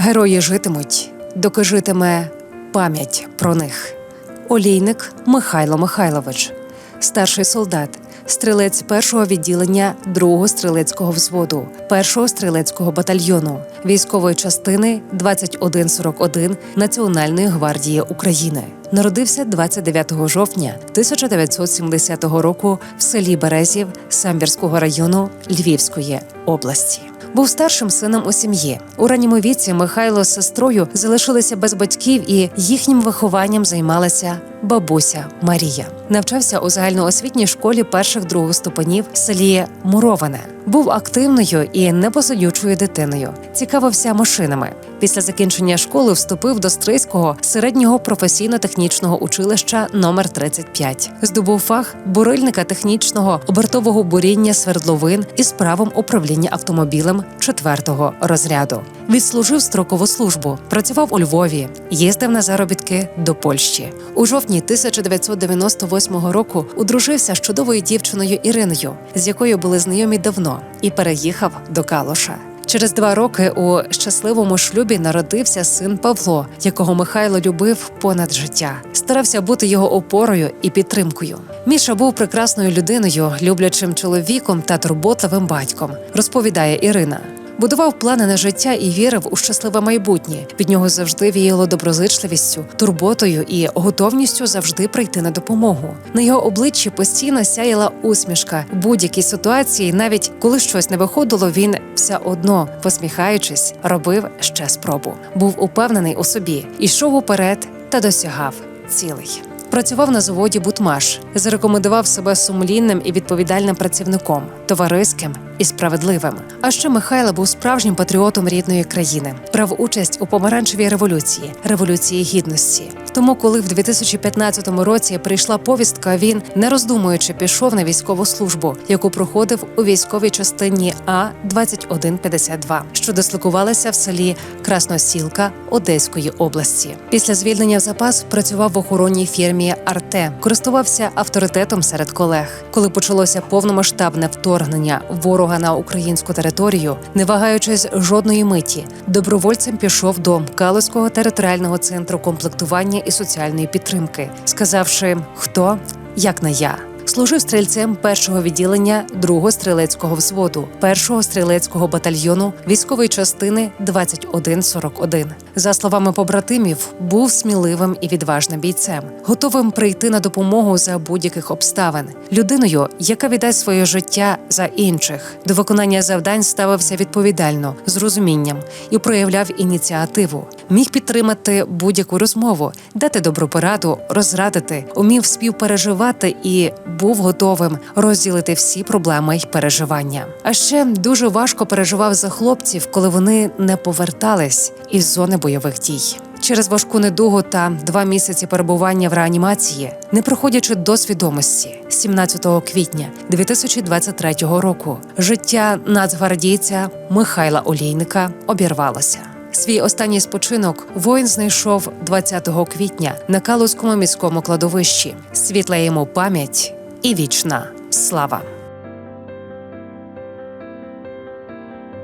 Герої житимуть, доки житиме пам'ять про них. Олійник Михайло Михайлович, старший солдат, стрілець першого відділення другого стрілецького взводу, першого стрілецького батальйону, військової частини 2141 Національної гвардії України. Народився 29 жовтня 1970 року в селі Березів Самбірського району Львівської області. Був старшим сином у сім'ї. У ранньому віці Михайло з сестрою залишилися без батьків, і їхнім вихованням займалася бабуся Марія. Навчався у загальноосвітній школі перших других ступенів в селі Муроване. Був активною і непосидючою дитиною. Цікавився машинами. Після закінчення школи вступив до Стрийського середнього професійно-технічного училища номер 35. Здобув фах бурильника технічного обертового буріння свердловин із правом управління автомобілем четвертого розряду. Відслужив строкову службу, працював у Львові, їздив на заробітки до Польщі. У жовтні 1998 року одружився з чудовою дівчиною Іриною, з якою були знайомі давно, і переїхав до Калуша. Через два роки у щасливому шлюбі народився син Павло, якого Михайло любив понад життя. Старався бути його опорою і підтримкою. Міша був прекрасною людиною, люблячим чоловіком та турботливим батьком, розповідає Ірина. Будував плани на життя і вірив у щасливе майбутнє. Від нього завжди віяло доброзичливістю, турботою і готовністю завжди прийти на допомогу. На його обличчі постійно сяяла усмішка в будь-якій ситуації, навіть коли щось не виходило, він все одно, посміхаючись, робив ще спробу. Був упевнений у собі, ішов уперед та досягав цілей. Працював на заводі Бутмаш, зарекомендував себе сумлінним і відповідальним працівником, товариським і справедливим. А ще Михайло був справжнім патріотом рідної країни, брав участь у помаранчевій революції, революції гідності. Тому, коли в 2015 році прийшла повістка, він не роздумуючи пішов на військову службу, яку проходив у військовій частині А 2152 що дислокувалася в селі Красносілка Одеської області. Після звільнення в запас працював в охоронній фірмі Арте, користувався авторитетом серед колег. Коли почалося повномасштабне вторгнення ворога на українську територію, не вагаючись жодної миті, добровольцем пішов до Калицького територіального центру комплектування і соціальної підтримки, сказавши, хто як не я. Служив стрільцем першого відділення другого стрілецького взводу, першого стрілецького батальйону військової частини 2141. За словами побратимів, був сміливим і відважним бійцем, готовим прийти на допомогу за будь-яких обставин, людиною, яка віддасть своє життя за інших. До виконання завдань ставився відповідально, з розумінням і проявляв ініціативу. Міг підтримати будь-яку розмову, дати добру пораду, розрадити, умів співпереживати і був готовим розділити всі проблеми й переживання. А ще дуже важко переживав за хлопців, коли вони не повертались із зони бойових дій. Через важку недугу та два місяці перебування в реанімації, не проходячи до свідомості, 17 квітня 2023 року, життя нацгвардійця Михайла Олійника обірвалося. Свій останній спочинок воїн знайшов 20 квітня на Калузькому міському кладовищі. Світла йому пам'ять і вічна слава.